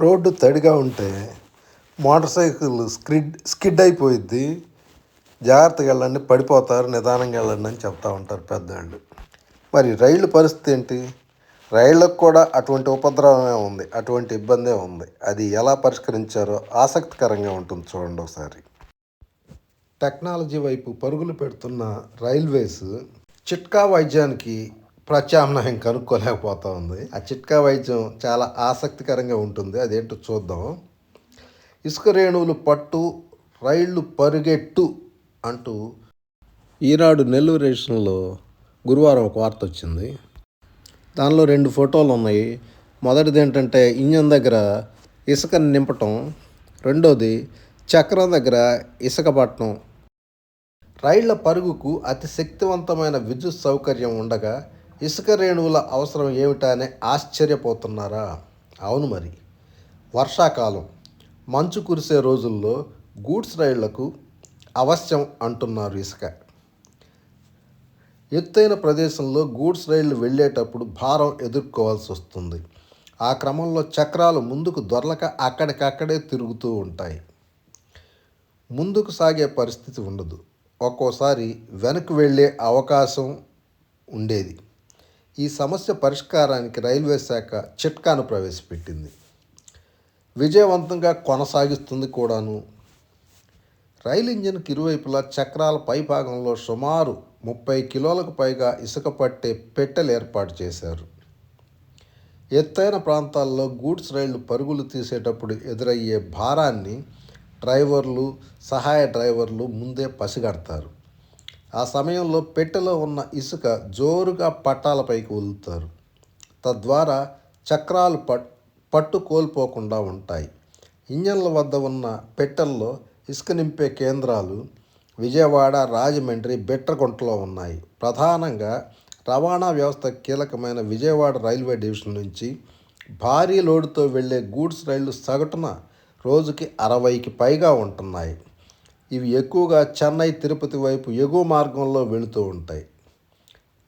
Road తడిగా ఉంటే motor cycle skid skid అయిపోయిద్ది. జాగ్రత్తగా వెళ్ళండి పడిపోతారు నిదానంగా వెళ్ళండి అని చెప్తా ఉంటారు పెద్దవాళ్ళు. మరి రైళ్ళు పరిస్థితి ఏంటి? రైళ్ళకు కూడా అటువంటి ఉపద్రవమే ఉంది అటువంటి ఇబ్బందే ఉంది. అది ఎలా పరిష్కరించారో ఆసక్తికరంగా ఉంటుంది చూడండి ఒకసారి. టెక్నాలజీ వైపు పరుగులు పెడుతున్న రైల్వేస్ చిట్కా వైద్యానికి ప్రత్యామ్నాయం కనుక్కోలేకపోతూ ఉంది. ఆ చిట్కా వైద్యం చాలా ఆసక్తికరంగా ఉంటుంది. అదేంటో చూద్దాం. ఇసుక రేణువులు పట్టు రైళ్ళు పరుగెట్టు అంటూ ఈనాడు నెల్లూరు రేషన్లో గురువారం ఒక వార్త వచ్చింది. దానిలో రెండు ఫోటోలు ఉన్నాయి. మొదటిది ఏంటంటే ఇంజన్ దగ్గర ఇసుకను నింపటం. రెండోది చక్రం దగ్గర ఇసుక పట్టడం. రైళ్ళ పరుగుకు అతి శక్తివంతమైన విద్యుత్ సౌకర్యం ఉండగా ఇసుక రేణువుల అవసరం ఏమిటా అని ఆశ్చర్యపోతున్నారా? అవును మరి. వర్షాకాలం. మంచు కురిసే రోజుల్లో గూడ్స్ రైళ్ళకు అవశ్యం అంటున్నారు ఇసుక. ఎత్తైన ప్రదేశంలో గూడ్స్ రైళ్ళు వెళ్ళేటప్పుడు భారం ఎదుర్కోవాల్సి వస్తుంది. ఆ క్రమంలో చక్రాలు ముందుకు దొరలక అక్కడికక్కడే తిరుగుతూ ఉంటాయి. ముందుకు సాగే పరిస్థితి ఉండదు. ఒక్కోసారి వెనక్కి వెళ్ళే అవకాశం ఉండేది. ఈ సమస్య పరిష్కారానికి రైల్వే శాఖ చిట్కాను ప్రవేశపెట్టింది. విజయవంతంగా కొనసాగిస్తుంది కూడాను. రైలు ఇంజిన్కి ఇరువైపులా చక్రాల పైభాగంలో సుమారు ముప్పై కిలోలకు పైగా ఇసుక పట్టే పెట్టెలు ఏర్పాటు చేశారు. ఎత్తైన ప్రాంతాల్లో గూడ్స్ రైళ్ళు పరుగులు తీసేటప్పుడు ఎదురయ్యే భారాన్ని డ్రైవర్లు సహాయ డ్రైవర్లు ముందే పసిగడతారు. ఆ సమయంలో పెట్టెలో ఉన్న ఇసుక జోరుగా పట్టాలపైకి వదులుతారు తద్వారా చక్రాలు పట్ పట్టు కోల్పోకుండా ఉంటాయి. ఇంజన్ల వద్ద ఉన్న పెట్టెల్లో ఇసుక నింపే కేంద్రాలు విజయవాడ రాజమండ్రి బెట్రగుంటలో ఉన్నాయి. ప్రధానంగా రవాణా వ్యవస్థ కీలకమైన విజయవాడ రైల్వే డివిజన్ నుంచి భారీ లోడుతో వెళ్ళే గూడ్స్ రైళ్ళు సగటున రోజుకి అరవైకి పైగా ఉంటున్నాయి. ఇవి ఎక్కువగా చెన్నై తిరుపతి వైపు ఎగువ మార్గంలో వెళుతూ ఉంటాయి.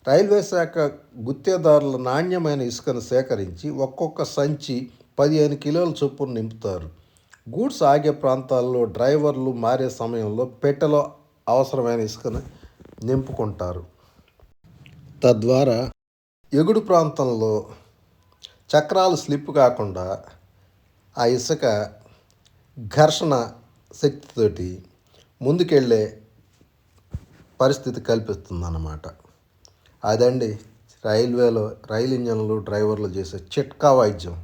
రైల్వే శాఖ గుత్తేదారుల నాణ్యమైన ఇసుకను సేకరించి ఒక్కొక్క సంచి పదిహేను కిలోల చొప్పున నింపుతారు. గూడ్స్ ఆగే ప్రాంతాల్లో డ్రైవర్లు మారే సమయంలో పెట్టెలో అవసరమైన ఇసుకను నింపుకుంటారు. తద్వారా ఎగుడు ప్రాంతంలో చక్రాలు స్లిప్ కాకుండా ఆ ఇసుక ఘర్షణ శక్తితోటి ముందుకెళ్ళే పరిస్థితి కల్పిస్తుందన్నమాట. అదండి రైల్వేలో రైలు ఇంజన్లు డ్రైవర్లు చేసే చిట్కా వైద్యం.